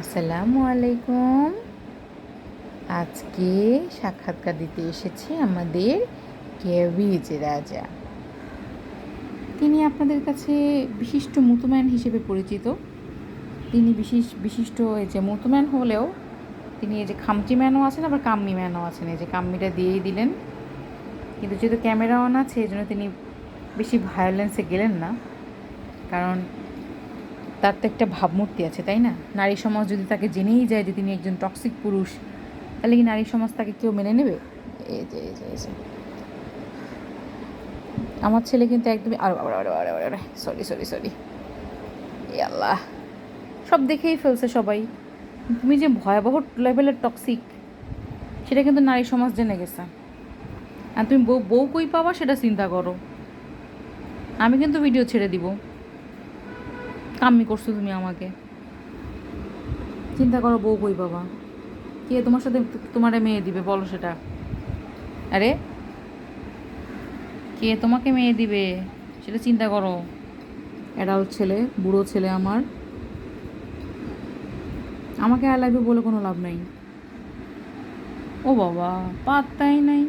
আসসালামু আলাইকুম। আজকে সাক্ষাৎকার দিতে এসেছি আমাদের কেভিজ রাজা। তিনি আপনাদের কাছে বিশিষ্ট মুতুম্যান হিসেবে পরিচিত। তিনি বিশেষ, বিশিষ্ট এই যে মুতুম্যান হলেও তিনি এই যে খামচি ম্যানও আছেন, আবার কাম্মি ম্যানও আছেন। এই যে কাম্মিটা দিয়েই দিলেন। কিন্তু যেহেতু ক্যামেরা অন আছে এই জন্য তিনি বেশি ভায়োলেন্সে গেলেন না। কারণ তার তো একটা ভাবমূর্তি আছে, তাই না? নারী সমাজ যদি তাকে জেনেই যায় যে তিনি একজন টক্সিক পুরুষ, তাহলে কি নারী সমাজ তাকে কেউ মেনে নেবে? এই যে যে আমার ছেলে কিন্তু একদমই আর সরি সরি সরি আল্লাহ। সব দেখেই ফেলছে সবাই। তুমি যে ভয়াবহ লেভেলের টক্সিক সেটা কিন্তু নারী সমাজ জেনে গেছে। আর তুমি বউ বউ কই পাবা সেটা চিন্তা করো। আমি কিন্তু ভিডিও ছেড়ে দিব। কাম্মি করছ তুমি আমাকে। চিন্তা করো বউ কই বাবা। কে তোমার সাথে তোমার মেয়ে দিবে, বলো সেটা। আরে, কে তোমাকে মেয়ে দিবে, সেটা চিন্তা করো। অ্যাডাল্ট ছেলে, বুড়ো ছেলে আমার। আমাকে আই লাভ বলে কোনো লাভ নাই। ও বাবা, পাত্তাই নাই?